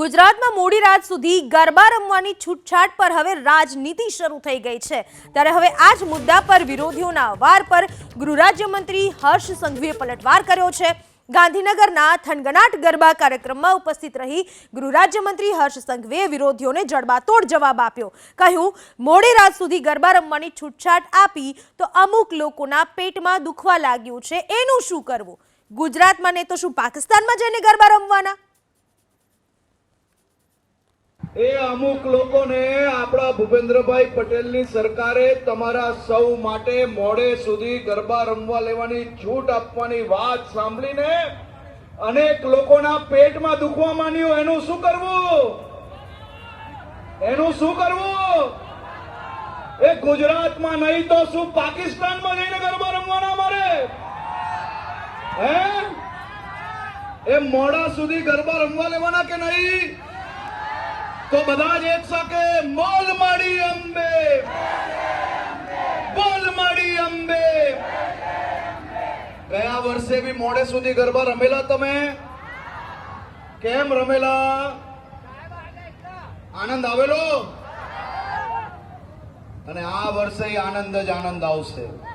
ગુજરાતમાં મોડી રાત સુધી ગરબા રમવાની છૂટછાટ પર હવે રાજનીતિ શરૂ થઈ ગઈ છે. ત્યારે હવે આ જ મુદ્દા પર વિરોધીઓના વાર પર ગૃહરાજ્યમંત્રી હર્ષ સંઘવીએ પલટવાર કર્યો છે. ગાંધીનગરના થનગનાટ ગરબા કાર્યક્રમમાં ઉપસ્થિત રહી ગૃહરાજ્યમંત્રી હર્ષ સંઘવીએ વિરોધીઓને જડબાતોડ જવાબ આપ્યો. કહ્યું, મોડી રાત સુધી ગરબા રમવાની છૂટછાટ આપી તો અમુક લોકોના પેટમાં દુખવા લાગ્યું છે. એનું શું કરવું? ગુજરાતમાં ને તો શું પાકિસ્તાનમાં જઈને ગરબા રમવાના? એ અમુક લોકોને આપણા ભૂપેન્દ્રભાઈ પટેલની સરકારે તમારા સૌ માટે મોડે સુધી ગરબા રમવા લેવાની છૂટ આપવાની વાત સાંભળીને અનેક લોકોના પેટમાં દુખવા માંડ્યું. એનું શું કરવું? એનું શું કરવું? એ ગુજરાતમાં નહીં તો શું પાકિસ્તાનમાં જઈને ગરબા રમવાના મારે હે? એ મોડા સુધી ગરબા રમવા લેવાના કે નહીં? તો બધા જ એક સાથે મોલ માડી અંબે. બોલ માડી અંબે. ગયા વર્ષે બી મોડે સુધી ગરબા રમેલા તમે? કેમ રમેલા? આનંદ આવેલો? અને આ વર્ષે આનંદ જ આનંદ આવશે.